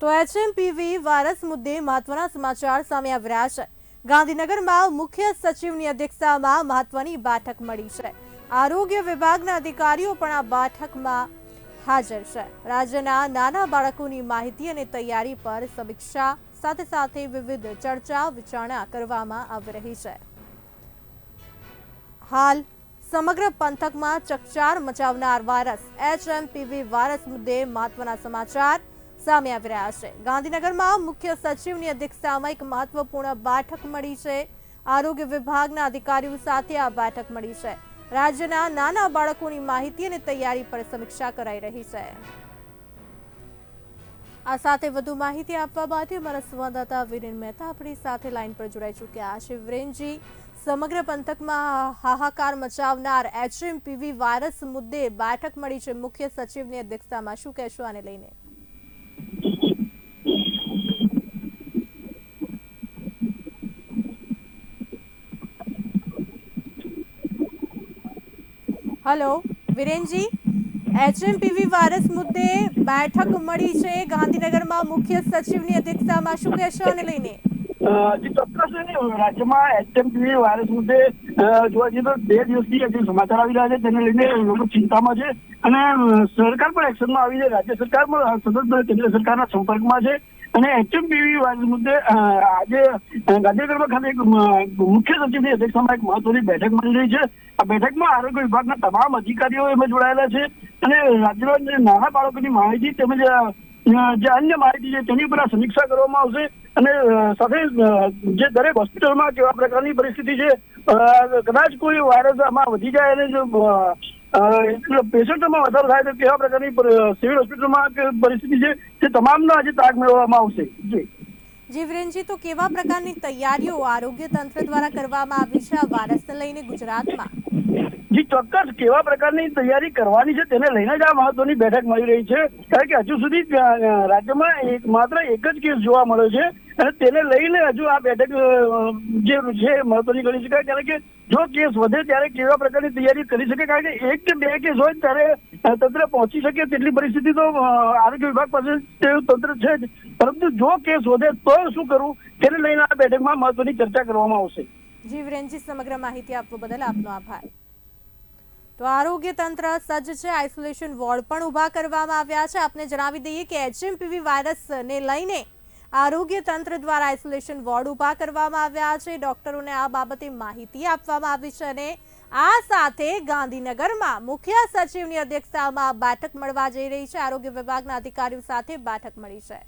તો HMPV virus મુદ્દે મહત્વના સમાચાર સામે આવી રહ્યા છે. ગાંધીનગરમાં મુખ્ય સચિવની અધ્યક્ષતામાં મહત્વની બેઠક મળી છે. આરોગ્ય વિભાગના અધિકારીઓ પણ આ બેઠકમાં હાજર છે. રાજ્યના નાના બાળકોની માહિતી અને તૈયારી પર સમીક્ષા સાથે સાથે વિવિધ ચર્ચા વિચારણા કરવામાં આવી રહી છે. હાલ સમગ્ર પંથકમાં ચકચાર મચાવનાર વાયરસ એચએમપીવી વાયરસ મુદ્દે મહત્વના સમાચાર સામે આવી રહ્યા છે. ગાંધીનગરમાં મુખ્ય સચિવની અધ્યક્ષતામાં એક મહત્વપૂર્ણ બેઠક મળી છે. આરોગ્ય વિભાગના અધિકારીઓ સાથે આ બેઠક મળી છે. રાજ્યના નાના બાળકોની માહિતી અને તૈયારી પર સમીક્ષા કરાઈ રહી છે. આ સાથે વધુ માહિતી આપવા માટે અમારા સંવાદદાતા વિરેન મહેતા આપણી સાથે લાઈન પર જોડાઈ ચૂક્યા છે. વિરેનજી, સમગ્ર પંથકમાં હાહાકાર મચાવનાર એચએમપીવી વાયરસ મુદ્દે બેઠક મળી છે. મુખ્ય સચિવની અધ્યક્ષતામાં શું કહેશો આને લઈને? હલો, વિરેનજી, એચએમપીવી વારસ મુદ્દે બેઠક મળી છે ગાંધીનગરમાં મુખ્ય સચિવની અધ્યક્ષતામાં. શું કહેશો આને લઈને? જી, ચોક્કસ રાજ્યમાં એચએમપીવી વાયરસ મુદ્દે જોવા જઈએ તો બે દિવસથી હજી સમાચાર આવી રહ્યા છે તેને લઈને લોકો ચિંતામાં છે. અને સરકાર પણ એક્શનમાં આવી છે. રાજ્ય સરકાર પણ સતત કેન્દ્ર સરકારના સંપર્કમાં છે. અને એચએમપીવી મુદ્દે આજે ગાંધીનગરમાં ખાતે એક મુખ્ય સચિવની અધ્યક્ષતામાં એક મહત્વની બેઠક મળી રહી છે આ બેઠકમાં આરોગ્ય વિભાગના તમામ અધિકારીઓ એમાં જોડાયેલા છે અને રાજ્યના જે નાના બાળકોની માહિતી તેમજ જે અન્ય માહિતી છે તેની ઉપર સમીક્ષા કરવામાં આવશે અને સાથે જે દરેક હોસ્પિટલમાં કેવા પ્રકારની પરિસ્થિતિ છે કદાચ કોઈ વાયરસ આમાં વધી જાય અને પેશન્ટોમાં વધારો થાય તો કેવા પ્રકારની સિવિલ હોસ્પિટલમાં પરિસ્થિતિ છે તે તમામનો આજે તાગ મેળવવામાં આવશે? જી. જી તો કેવા પ્રકારની તૈયારીઓ આરોગ્ય તંત્ર દ્વારા કરવામાં આવી છે આ વાયરસને લઈને ગુજરાતમાં? જી ચોક્કસ. કેવા પ્રકારની તૈયારી કરવાની છે તેને લઈને જ આ મહત્વની બેઠક મળી રહી છે. કારણ કે હજુ સુધી રાજ્યમાં એક માત્ર એક જ કેસ જોવા મળ્યો છે અને તેને લઈને હજુ આ બેઠક જે છે મહત્વની ગણી શકાય કારણ કે જો કેસ વધે ત્યારે કેવા પ્રકારની તૈયારી કરી શકે? કારણ કે એક કે બે કેસ હોય ત્યારે તંત્ર પહોંચી શકે તેટલી પરિસ્થિતિ તો આરોગ્ય વિભાગ પાસે તંત્ર છે જ. પરંતુ જો કેસ વધે તો શું કરવું? તેને લઈને આ બેઠકમાં મહત્વની ચર્ચા કરવામાં આવશે. જી વિરેનજી, સમગ્ર માહિતી આપવા બદલ આપનો આભાર. તો આરોગ્ય તંત્ર સજ્જ છે, આઇસોલેશન વોર્ડ પણ ઊભા કરવામાં આવ્યા છે. આપને જણાવી દઈએ કે એચએમપીવી વાયરસને લઈને આરોગ્ય તંત્ર દ્વારા આઇસોલેશન વોર્ડ ઊભા કરવામાં આવ્યા છે. ડોક્ટરોને આ બાબતે માહિતી આપવામાં આવી છે અને આ સાથે ગાંધીનગરમાં મુખ્ય સચિવની અધ્યક્ષતામાં બેઠક મળવા જઈ રહી છે. આરોગ્ય વિભાગના અધિકારીઓ સાથે બેઠક મળી છે.